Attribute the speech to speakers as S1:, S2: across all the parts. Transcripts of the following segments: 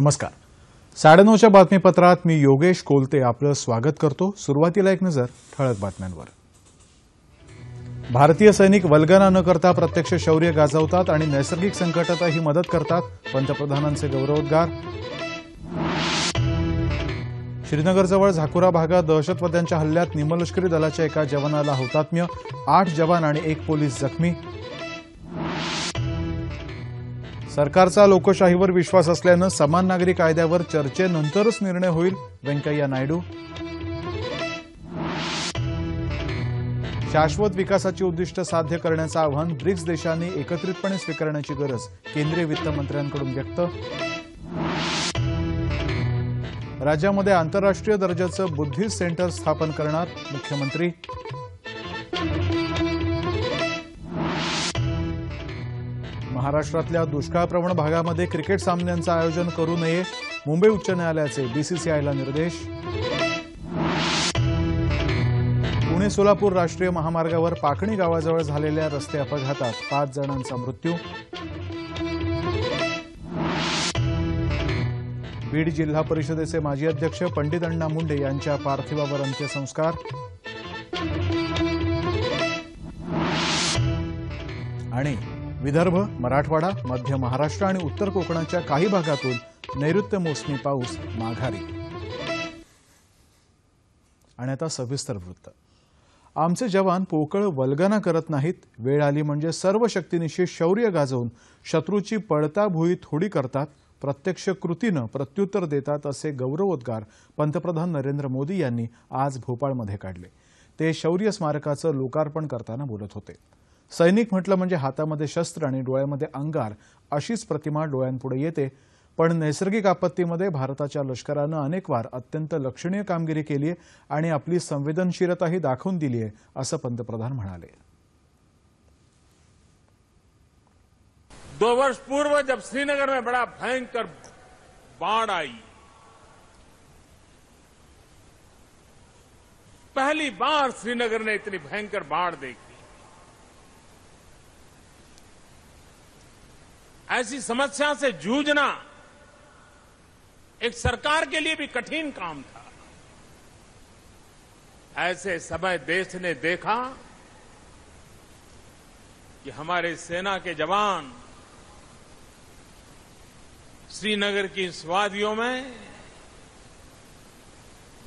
S1: नमस्कार साडेनऊच्या बातमीपत्रात मी योगेश कोलते आपलं स्वागत करतो सुरुवातीला एक नजर ठळक बातम्यांवर भारतीय सैनिक वल्गना न करता प्रत्यक्ष शौर्य गाजवतात आणि नैसर्गिक संकटातही मदत करतात पंतप्रधानांचे गौरवोद्गार श्रीनगरजवळ झाकुरा भागात दहशतवाद्यांच्या हल्ल्यात निमलष्करी दलाच्या एका जवानाला हौतात्म्य आठ जवान आणि एक पोलीस जखमी सरकारचा लोकशाहीवर विश्वास असल्यानं समान नागरी कायद्यावर चर्चेनंतरच निर्णय होईल व्यंकय्या नायडू शाश्वत विकासाची उद्दिष्ट साध्य करण्याचं आव्हान ब्रिक्स देशांनी एकत्रितपणे स्वीकारण्याची गरज केंद्रीय वित्तमंत्र्यांकडून व्यक्त राज्यामध्ये आंतरराष्ट्रीय दर्जाचं बुद्धिस्ट सेंटर स्थापन करणार मुख्यमंत्री महाराष्ट्रातल्या दुष्काळप्रवण भागामध्ये क्रिकेट सामन्यांचं आयोजन करू नये मुंबई उच्च न्यायालयाचे बीसीसीआयला निर्देश पुणे सोलापूर राष्ट्रीय महामार्गावर पाकणी गावाजवळ झालेल्या रस्ते अपघातात पाच जणांचा मृत्यू बीड जिल्हा परिषदेचे माजी अध्यक्ष पंडित अण्णा मुंडे यांच्या पार्थिवावर अंत्यसंस्कार आणि विदर्भ मराठवाडा मध्य महाराष्ट्र आणि उत्तर कोकणाच्या काही भागातून नैऋत्य मोसमी पाऊस माघारी आणि आता सविस्तर वृत्त आमचे जवान पोकळ वल्गना करत नाहीत वेळ आली म्हणजे सर्व शक्तीनिशी शौर्य गाजवून शत्रूची भुई थोडी करतात प्रत्यक्ष कृतीनं प्रत्युत्तर देतात असे गौरवोद्गार पंतप्रधान नरेंद्र मोदी यांनी आज भोपाळमध्ये काढले ते शौर्य स्मारकाचं लोकार्पण करताना बोलत होते सैनिक म्हटलं म्हणजे हातामध्ये शस्त्र आणि डोळ्यामध्ये अंगार अशीच प्रतिमा डोळ्यांपुढे येते पण नैसर्गिक आपत्तीमध्ये भारताच्या लष्करानं अनेक वार अत्यंत लक्षणीय कामगिरी केली आणि आपली संवेदनशीलताही दाखवून दिली आहे असं पंतप्रधान म्हणाले
S2: दो वर्ष पूर्व जब श्रीनगर में बड़ा भयंकर बाढ़ आई पहली बार श्रीनगर ने इतनी भयंकर बाढ़ देखी ऐसी समस्या से जूझना एक सरकार के लिए भी कठिन काम था ऐसे समय देश ने देखा कि हमारे सेना के जवान श्रीनगर की स्वादियों में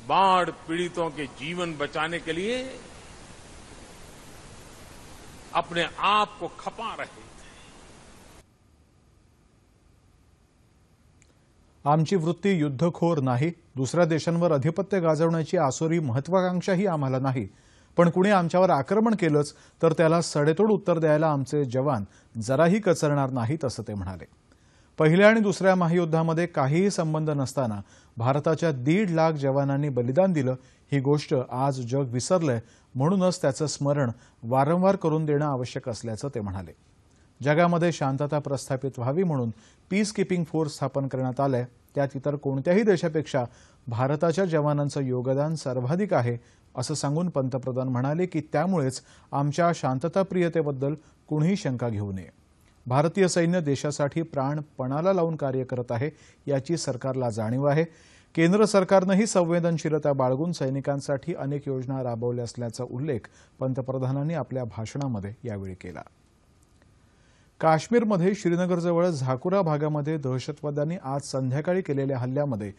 S2: बाढ़ पीड़ितों के जीवन बचाने के लिए अपने आप को खपा रहे थे
S1: आमची वृत्ती युद्धखोर नाही दुसऱ्या देशांवर अधिपत्य गाजवण्याची आसोरी महत्वाकांक्षाही आम्हाला नाही पण कुणी आमच्यावर आक्रमण केलंच तर त्याला सडेतोड उत्तर द्यायला आमचे जवान जराही कचरणार नाहीत असं ते म्हणाले पहिल्या आणि दुसऱ्या महायुद्धामध्ये काहीही संबंध नसताना भारताच्या दीड लाख जवानांनी बलिदान दिलं ही गोष्ट आज जग विसरलंय म्हणूनच त्याचं स्मरण वारंवार करून देणं आवश्यक असल्याचं ते म्हणाले जगामध्ये शांतता प्रस्थापित व्हावी म्हणून पीस किपिंग फोर्स स्थापन करण्यात आलंय त्यात इतर कोणत्याही देशापेक्षा भारताच्या जवानांचं योगदान सर्वाधिक आहे असं सांगून पंतप्रधान म्हणाले की त्यामुळेच आमच्या शांतताप्रियतेबद्दल कुणीही शंका घेऊ नये भारतीय सैन्य देशासाठी प्राण पणाला लावून कार्य करत आहे याची सरकारला जाणीव आहे केंद्र सरकारनंही संवेदनशीलता बाळगून सैनिकांसाठी अनेक योजना राबवल्या असल्याचा उल्लेख पंतप्रधानांनी आपल्या भाषणामध्ये यावेळी केला काश्मीरमध्ये श्रीनगरजवळ झाकुरा भागामध्ये दहशतवाद्यांनी आज संध्याकाळी केलेल्या हल्ल्यामध्ये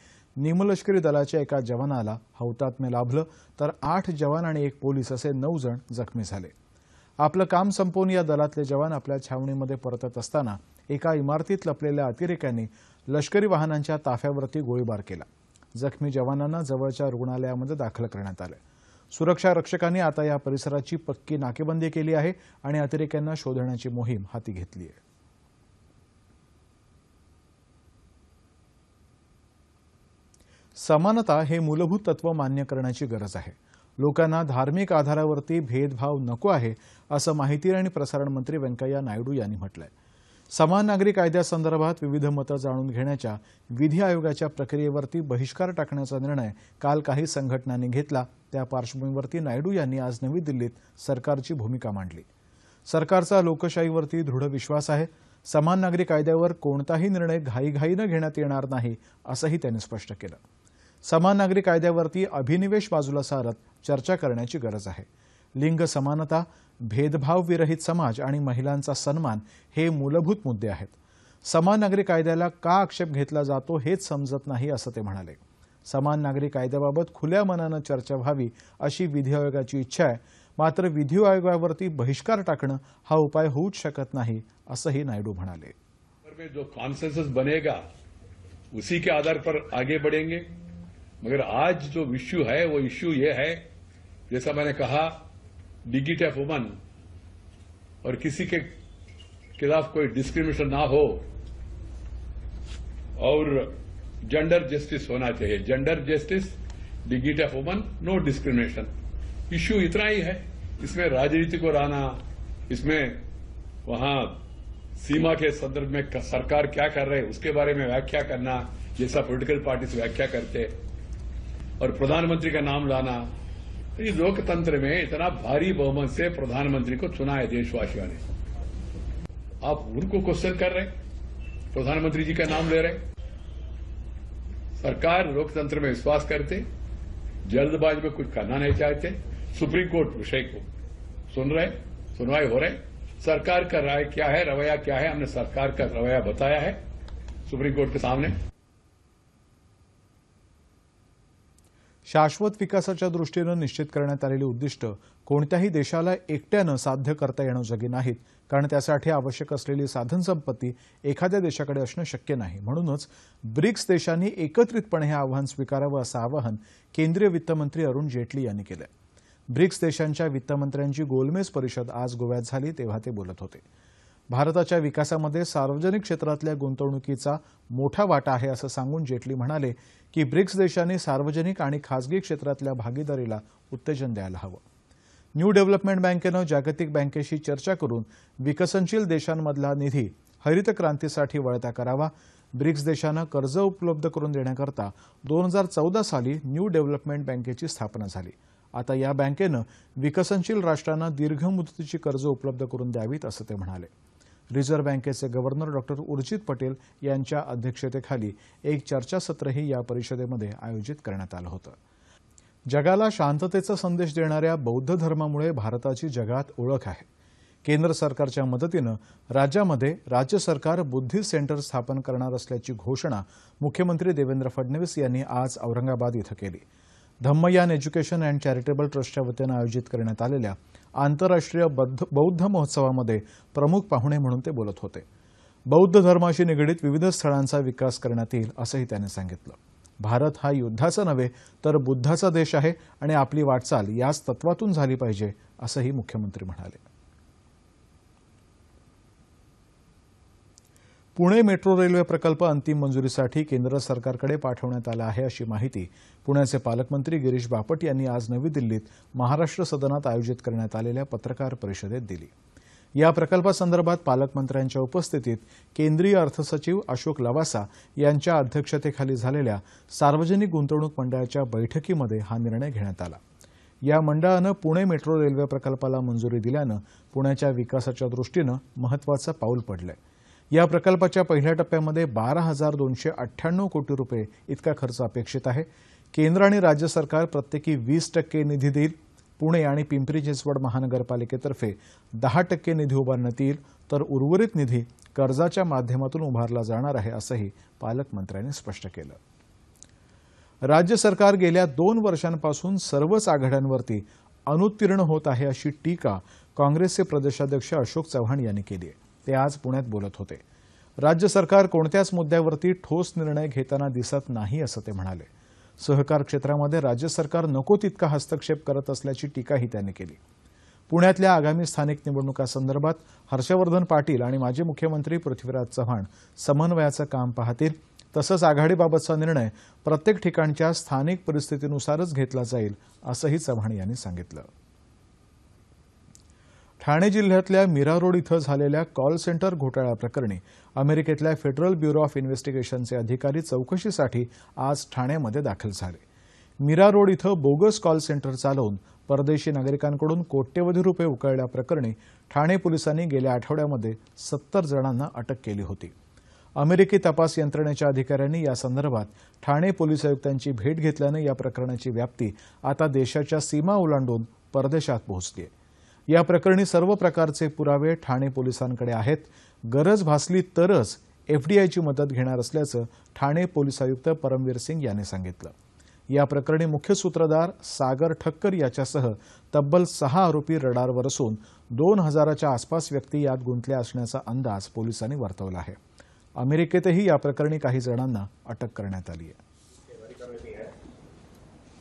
S1: निमलष्करी दलाच्या एका जवानाला हौतात्म्य लाभलं तर आठ जवान आणि एक पोलीस असे नऊ जण जखमी झाले आपलं काम संपवून या दलातले जवान आपल्या छावणीमध्ये परतत असताना एका इमारतीत लपलेल्या अतिरेक्यांनी लष्करी वाहनांच्या ताफ्यावरती गोळीबार केला जखमी जवानांना जवळच्या रुग्णालयामध्ये दाखल करण्यात आलं सुरक्षा रक्षकांनी आता या परिसराची पक्की नाकेबंदी केली आहे आणि अतिरेक्यांना शोधण्याची मोहीम हाती घेतली आहे समानता हे मूलभूत तत्व मान्य करण्याची गरज आहे लोकांना धार्मिक आधारावरती भेदभाव नको आहे असं माहिती आणि प्रसारण मंत्री व्यंकय्या नायडू यांनी म्हटलं समान नागरी कायद्यासंदर्भात विविध मतं जाणून घेण्याच्या विधी आयोगाच्या प्रक्रियेवरती बहिष्कार टाकण्याचा निर्णय काल काही संघटनांनी घेतला त्या पार्श्वभूमीवरती नायडू यांनी आज नवी दिल्लीत सरकारची भूमिका मांडली सरकारचा लोकशाहीवरती दृढ विश्वास आहे समान नागरी कायद्यावर कोणताही निर्णय घाईघाईनं घेण्यात येणार नाही असंही त्यांनी स्पष्ट केलं समान नागरी कायद्यावरती अभिनिवेश बाजूला सारत चर्चा करण्याची गरज आहे लिंग समानता भेदभाव विरहित समाज आणि महिलांचा सन्मान हे मूलभूत मुद्दे आहेत समान नागरी कायद्याला का आक्षेप घेतला जातो हेच समजत नाही असं ते म्हणाले समान नागरी कायद्याबाबत खुल्या मनानं चर्चा व्हावी अशी विधी आयोगाची इच्छा आहे मात्र विधी आयोगावरती बहिष्कार टाकणं हा उपाय होऊच शकत नाही असंही नायडू म्हणाले
S3: जो कॉन्सेंसस बनेगा उसी के आधार पर आगे बढ़ेंगे मगर आज जो इश्यू है वो इश्यू ये है जैसा मैंने कहा डिग्निटी ऑफ वुमन और किसी के खिलाफ कोई डिस्क्रिमिनेशन ना हो और जेंडर जस्टिस होना चाहिए gender justice dignity of woman no discrimination issue इतना ही है इसमें राजनीति को रहना इसमें वहां सीमा के संदर्भ में सरकार क्या कर रहे है उसके बारे में व्याख्या करना जैसा पॉलिटिकल पार्टीज व्याख्या करते और प्रधानमंत्री का नाम लाना इस तो लोकतंत्र में इतना भारी बहुमत से प्रधानमंत्री को चुना है देशवासियों ने आप उनको क्वेश्चन कर रहे प्रधानमंत्री जी का नाम ले रहे सरकार लोकतंत्र में विश्वास करते जल्दबाज में कुछ करना नहीं चाहते सुप्रीम कोर्ट विषय को सुन रहे सुनवाई हो रहे सरकार का राय क्या है रवैया क्या है हमने सरकार का रवैया बताया है सुप्रीम कोर्ट के सामने
S1: शाश्वत विकासाच्या दृष्टीनं निश्चित करण्यात आलेली उद्दिष्ट कोणत्याही देशाला एकट्यानं साध्य करता येणं जगी नाहीत कारण त्यासाठी आवश्यक असलेली साधनसंपत्ती एखाद्या देशाकडे असणं शक्य नाही म्हणूनच ब्रिक्स देशांनी एकत्रितपणे हे आव्हान स्वीकारावं असं आवाहन केंद्रीय वित्तमंत्री अरुण जेटली यांनी केलं ब्रिक्स देशांच्या वित्तमंत्र्यांची गोलमेज परिषद आज गोव्यात झाली तेव्हा ते बोलत होते भारताच्या विकासामध्ये सार्वजनिक क्षेत्रातल्या गुंतवणुकीचा मोठा वाटा आहे असं सांगून जेटली म्हणाले की ब्रिक्स देशांनी सार्वजनिक आणि खासगी क्षेत्रातल्या भागीदारीला उत्तेजन द्यायला हवं न्यू डेव्हलपमेंट बँकेनं जागतिक बँकेशी चर्चा करून विकसनशील देशांमधला निधी हरित क्रांतीसाठी वळता करावा ब्रिक्स देशानं कर्ज उपलब्ध करून देण्याकरता दोन हजार चौदा साली न्यू डेव्हलपमेंट बँकेची स्थापना झाली आता या बँकेनं विकसनशील राष्ट्रांना दीर्घ मुदतीची कर्ज उपलब्ध करून द्यावीत असं ते म्हणाले रिझर्व्ह बँकेचे गव्हर्नर डॉक्टर उर्जित पटेल यांच्या अध्यक्षतेखाली एक चर्चासत्रही या परिषदेमध्ये आयोजित करण्यात आलं होतं जगाला शांततेचा संदेश देणाऱ्या बौद्ध धर्मामुळे भारताची जगात ओळख आहे केंद्र सरकारच्या मदतीनं राज्यामध्ये राज्य सरकार बुद्धी सेंटर स्थापन करणार असल्याची घोषणा मुख्यमंत्री देवेंद्र फडणवीस यांनी आज औरंगाबाद इथं केली धम्मयान एज्युकेशन अँड चॅरिटेबल ट्रस्टच्या वतीनं आयोजित करण्यात आलेल्या आंतरराष्ट्रीय बौद्ध महोत्सवामध्ये प्रमुख पाहुणे म्हणून ते बोलत होते बौद्ध धर्माशी निगडीत विविध स्थळांचा विकास करण्यात येईल असंही त्यांनी सांगितलं भारत हा युद्धाचा नव्हे तर बुद्धाचा देश आहे आणि आपली वाटचाल याच तत्वातून झाली पाहिजे असंही मुख्यमंत्री म्हणाले पुणे मेट्रो रेल्वे प्रकल्प अंतिम मंजुरीसाठी केंद्र सरकारकडे पाठवण्यात आला आहे अशी माहिती पुण्याचे पालकमंत्री गिरीश बापट यांनी आज नवी दिल्लीत महाराष्ट्र सदनात आयोजित करण्यात आलेल्या पत्रकार परिषदेत दिली या प्रकल्पासंदर्भात पालकमंत्र्यांच्या उपस्थितीत केंद्रीय अर्थसचिव अशोक लवासा यांच्या अध्यक्षतेखाली झालेल्या सार्वजनिक गुंतवणूक मंडळाच्या बैठकीमध्ये हा निर्णय घेण्यात आला या मंडळानं पुणे मेट्रो रेल्वे प्रकल्पाला मंजुरी दिल्यानं पुण्याच्या विकासाच्या दृष्टीनं महत्वाचं पाऊल पडलं आहे या प्रकल्पाच्या पहिल्या टप्प्यामध्ये बारा हजार दोनशे अठ्ठ्याण्णव कोटी रुपये इतका खर्च अपेक्षित आहे केंद्र आणि राज्य सरकार प्रत्येकी वीस टक्के निधी देईल पुणे आणि पिंपरी चिंचवड महानगरपालिकेतर्फे दहा टक्के निधी उभारण्यात येईल तर उर्वरित निधी कर्जाच्या माध्यमातून उभारला जाणार आहे असंही पालकमंत्र्यांनी स्पष्ट केलं राज्य सरकार गेल्या दोन वर्षांपासून सर्वच आघाड्यांवरती अनुत्तीर्ण होत आहे अशी टीका काँग्रेसचे प्रदेशाध्यक्ष अशोक चव्हाण यांनी केली आहे ते आज पुण्यात बोलत होते राज्य सरकार कोणत्याच मुद्द्यावरती ठोस निर्णय घेताना दिसत नाही असं ते म्हणाले सहकार क्षेत्रामध्ये राज्य सरकार नको तितका हस्तक्षेप करत असल्याची टीकाही त्यांनी केली पुण्यातल्या आगामी स्थानिक निवडणुकांसंदर्भात हर्षवर्धन पाटील आणि माजी मुख्यमंत्री पृथ्वीराज चव्हाण समन्वयाचं काम पाहतील तसंच आघाडीबाबतचा निर्णय प्रत्येक ठिकाणच्या स्थानिक परिस्थितीनुसारच घेतला जाईल असंही चव्हाण यांनी सांगितलं ठाणे जिल्ह्यातल्या मीरा रोड इथं झालेल्या कॉल सेंटर घोटाळा प्रकरणी अमेरिकेतल्या फेडरल ब्युरो ऑफ इन्व्हेस्टिगेशनचे अधिकारी चौकशीसाठी आज ठाण्यामध्ये दाखल झाले मीरा रोड इथं बोगस कॉल सेंटर चालवून परदेशी नागरिकांकडून कोट्यवधी रुपये उकळल्याप्रकरणी ठाणे पोलिसांनी गेल्या आठवड्यामध्ये सत्तर जणांना अटक केली होती अमेरिकी तपास यंत्रणेच्या अधिकाऱ्यांनी यासंदर्भात ठाणे पोलीस आयुक्तांची भेट घेतल्यानं या प्रकरणाची व्याप्ती आता देशाच्या सीमा ओलांडून परदेशात पोहोचली आहे या प्रकरणी सर्व प्रकारचे पुरावे ठाणे पोलिसांकडे आहेत गरज भासली तरच एफडीआयची मदत घेणार असल्याचं ठाणे पोलीस आयुक्त परमवीर सिंग यांनी सांगितलं या प्रकरणी मुख्य सूत्रधार सागर ठक्कर याच्यासह तब्बल सहा आरोपी रडारवर असून दोन हजाराच्या आसपास व्यक्ती यात गुंतल्या असण्याचा अंदाज पोलिसांनी वर्तवला आहे अमेरिकेतही या प्रकरणी काही जणांना अटक करण्यात आली आहे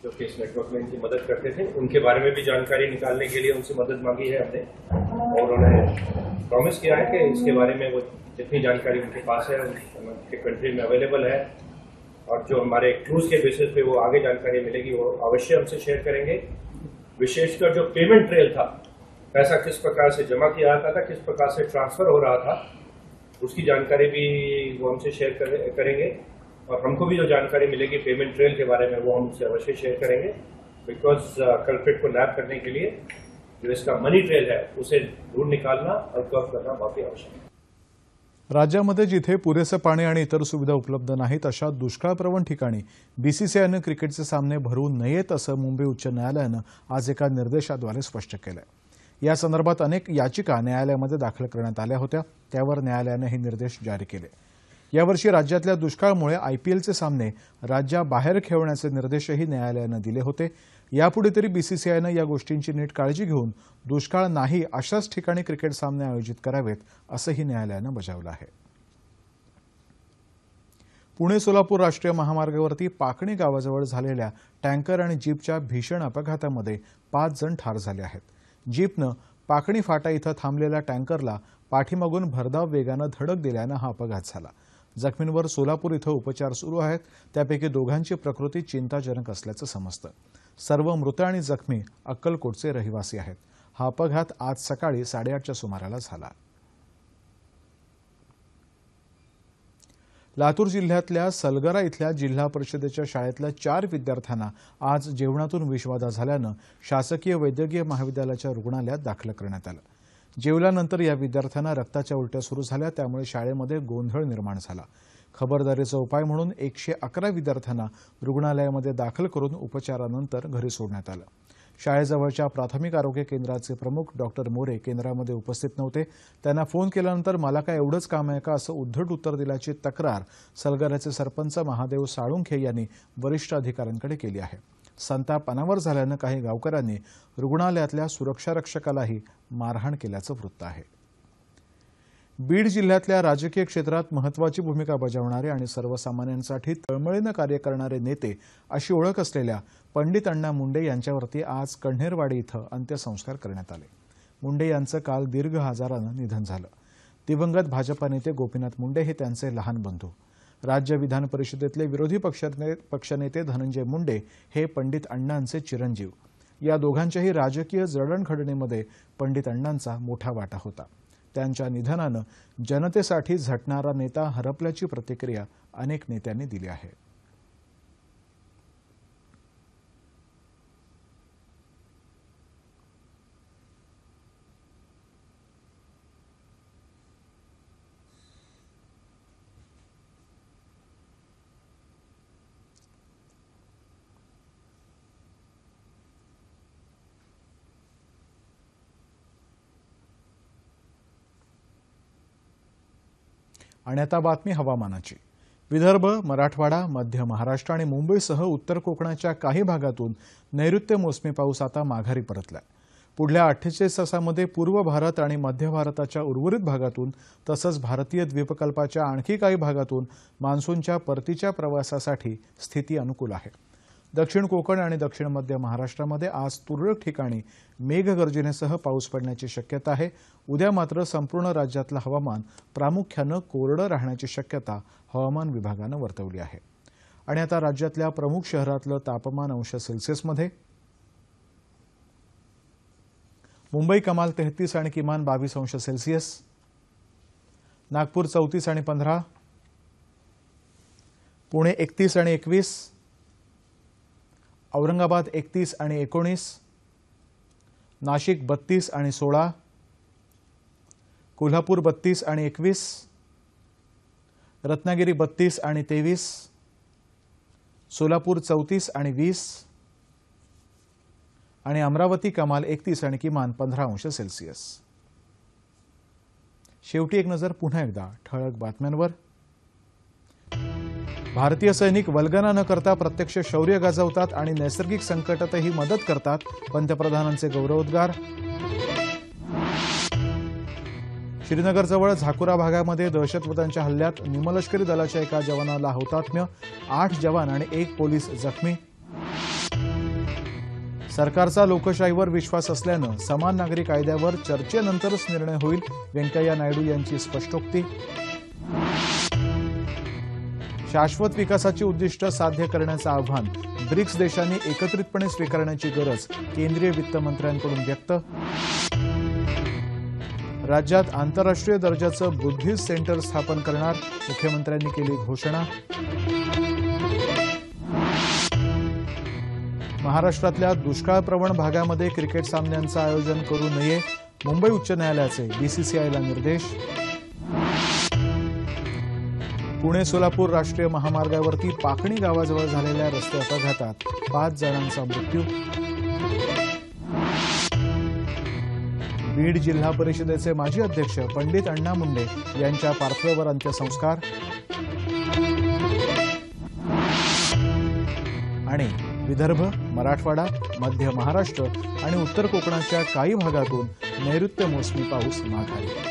S4: जो कि इस नेटवर्क में इनकी मदद करते थे उनके बारे में भी जानकारी निकालने के लिए उनसे मदद मांगी है हमने और उन्हें प्रॉमिस किया है कि इसके बारे में वो जितनी जानकारी उनके पास है उनके कंट्री में अवेलेबल है और जो हमारे क्रूज के बेसिस पे वो आगे जानकारी मिलेगी वो अवश्य हमसे शेयर करेंगे विशेषकर जो पेमेंट ट्रेल था पैसा किस प्रकार से जमा किया जाता था, था किस प्रकार से ट्रांसफर हो रहा था उसकी जानकारी भी वो हमसे शेयर करेंगे और हमको भी जो जानकारी मिलेगी पेमेंट ट्रेल के बारे में वो हम उससे अवश्य शेयर करेंगे बिकॉज कल्प्रेट uh, को लैब करने के लिए जो इसका मनी ट्रेल है उसे ढूंढ निकालना और कर्व करना बहुत ही आवश्यक है
S1: राज्यामध्ये जिथे पुरेसं पाणी आणि इतर सुविधा उपलब्ध नाहीत अशा दुष्काळप्रवण ठिकाणी बीसीसीआयनं क्रिकेटचे सामने भरू नयेत असं मुंबई उच्च न्यायालयानं आज एका निर्देशाद्वारे स्पष्ट केलं या संदर्भात अनेक याचिका न्यायालयामध्ये दाखल करण्यात आल्या होत्या त्यावर न्यायालयानं हे निर्देश जारी केले यावर्षी राज्यातल्या दुष्काळामुळे आयपीएलचे सामने राज्याबाहेर खेळवण्याचे निर्देशही न्यायालयानं दिले होते यापुढे तरी बीसीसीआयनं या गोष्टींची नीट काळजी घेऊन दुष्काळ नाही अशाच ठिकाणी क्रिकेट सामने आयोजित करावेत असंही न्यायालयानं बजावलं आहे पुणे सोलापूर राष्ट्रीय महामार्गावरती पाकणी गावाजवळ झालेल्या टँकर आणि जीपच्या भीषण अपघातामध्ये पाच जण ठार झाले आहेत जीपनं पाकणी फाटा इथं थांबलेल्या टँकरला पाठीमागून भरधाव वेगानं धडक दिल्यानं हा अपघात झाला जखमींवर सोलापूर इथं उपचार सुरू आहेत त्यापैकी दोघांची प्रकृती चिंताजनक असल्याचं समजतं सर्व मृत आणि जखमी अक्कलकोटचे रहिवासी आहेत हा अपघात आज सकाळी साडेआठच्या सुमाराला झाला लातूर जिल्ह्यातल्या सलगरा इथल्या जिल्हा परिषदेच्या शाळेतल्या चार विद्यार्थ्यांना आज जेवणातून विषबाधा झाल्यानं शासकीय वैद्यकीय महाविद्यालयाच्या रुग्णालयात दाखल करण्यात आलं जेवल्यानंतर या विद्यार्थ्यांना रक्ताच्या उलट्या सुरू झाल्या त्यामुळे शाळेमध्ये गोंधळ निर्माण झाला खबरदारीचा उपाय म्हणून एकशे अकरा विद्यार्थ्यांना रुग्णालयामध्ये दाखल करून उपचारानंतर घरी सोडण्यात आलं शाळेजवळच्या प्राथमिक आरोग्य केंद्राचे प्रमुख डॉक्टर मोरे केंद्रामध्ये उपस्थित नव्हते त्यांना फोन केल्यानंतर मला काय एवढंच काम आहे का असं उद्धट उत्तर दिल्याची तक्रार सलगराचे सरपंच महादेव साळुंखे यांनी वरिष्ठ अधिकाऱ्यांकडे केली आहे संताप अनावर झाल्यानं काही गावकऱ्यांनी रुग्णालयातल्या सुरक्षा रक्षकालाही मारहाण केल्याचं वृत्त आहे बीड जिल्ह्यातल्या राजकीय क्षेत्रात महत्वाची भूमिका बजावणारे आणि सर्वसामान्यांसाठी तळमळीनं कार्य करणारे नेते अशी ओळख असलेल्या पंडित अण्णा मुंडे यांच्यावरती आज कण्हेरवाडी इथं अंत्यसंस्कार करण्यात आले मुंडे यांचं काल दीर्घ आजारानं निधन झालं दिवंगत भाजपा नेते गोपीनाथ मुंडे हे त्यांचे लहान बंधू राज्य विधान परिषदेतले विरोधी पक्षनेते धनंजय मुंडे हे पंडित अण्णांचे चिरंजीव या दोघांच्याही राजकीय जडणघडणीमध्ये पंडित अण्णांचा मोठा वाटा होता त्यांच्या निधनानं जनतेसाठी झटणारा नेता हरपल्याची प्रतिक्रिया अनेक नेत्यांनी दिली आहे आणि आता बातमी हवामानाची विदर्भ मराठवाडा मध्य महाराष्ट्र आणि मुंबईसह उत्तर कोकणाच्या काही भागातून नैऋत्य मोसमी पाऊस आता माघारी परतला पुढल्या अठ्ठेचाळीस तासामध्ये पूर्व भारत आणि मध्य भारताच्या उर्वरित भागातून तसंच भारतीय द्वीपकल्पाच्या आणखी काही भागातून मान्सूनच्या परतीच्या प्रवासासाठी स्थिती अनुकूल आहे दक्षिण कोकण आणि दक्षिण मध्य महाराष्ट्रामध्ये आज तुरळक ठिकाणी मेघगर्जनेसह पाऊस पडण्याची शक्यता आहे उद्या मात्र संपूर्ण राज्यातलं हवामान प्रामुख्यानं कोरडं राहण्याची शक्यता हवामान विभागानं वर्तवली आहे आणि आता राज्यातल्या प्रमुख शहरातलं तापमान अंश सेल्सिअसमध्ये मुंबई कमाल तेहतीस आणि किमान बावीस अंश सेल्सिअस नागपूर चौतीस आणि पंधरा पुणे एकतीस आणि एकवीस औरंगाबाद एकतीस आणि एकोणीस नाशिक बत्तीस आणि सोळा कोल्हापूर बत्तीस आणि एकवीस रत्नागिरी बत्तीस आणि तेवीस सोलापूर चौतीस आणि वीस आणि अमरावती कमाल एकतीस आणि किमान पंधरा अंश सेल्सिअस शेवटी एक नजर पुन्हा एकदा ठळक बातम्यांवर भारतीय सैनिक वल्गना न करता प्रत्यक्ष शौर्य गाजवतात आणि नैसर्गिक संकटातही मदत करतात पंतप्रधानांचे गौरवोद्गार श्रीनगरजवळ झाकुरा भागामध्ये दहशतवाद्यांच्या हल्ल्यात निमलष्करी दलाच्या एका जवानाला हौतात्म्य आठ जवान आणि एक पोलीस जखमी सरकारचा लोकशाहीवर विश्वास असल्यानं समान नागरी कायद्यावर चर्चेनंतरच निर्णय होईल व्यंकय्या नायडू यांची स्पष्टोक्ती शाश्वत विकासाची उद्दिष्ट साध्य करण्याचं आव्हान ब्रिक्स देशांनी एकत्रितपणे स्वीकारण्याची गरज केंद्रीय वित्तमंत्र्यांकडून व्यक्त राज्यात आंतरराष्ट्रीय दर्जाचं बुद्धिस्ट सेंटर स्थापन करणार मुख्यमंत्र्यांनी केली घोषणा महाराष्ट्रातल्या दुष्काळप्रवण भागामध्ये क्रिकेट सामन्यांचं आयोजन करू नये मुंबई उच्च न्यायालयाचे बीसीसीआयला निर्देश पुणे सोलापूर राष्ट्रीय महामार्गावरती पाकणी गावाजवळ झालेल्या रस्ते अपघातात पाच जणांचा मृत्यू बीड जिल्हा परिषदेचे माजी अध्यक्ष पंडित अण्णा मुंडे यांच्या पार्थिवावर अंत्यसंस्कार आणि विदर्भ मराठवाडा मध्य महाराष्ट्र आणि उत्तर कोकणाच्या काही भागातून नैऋत्य मोसमी पाऊस माघारी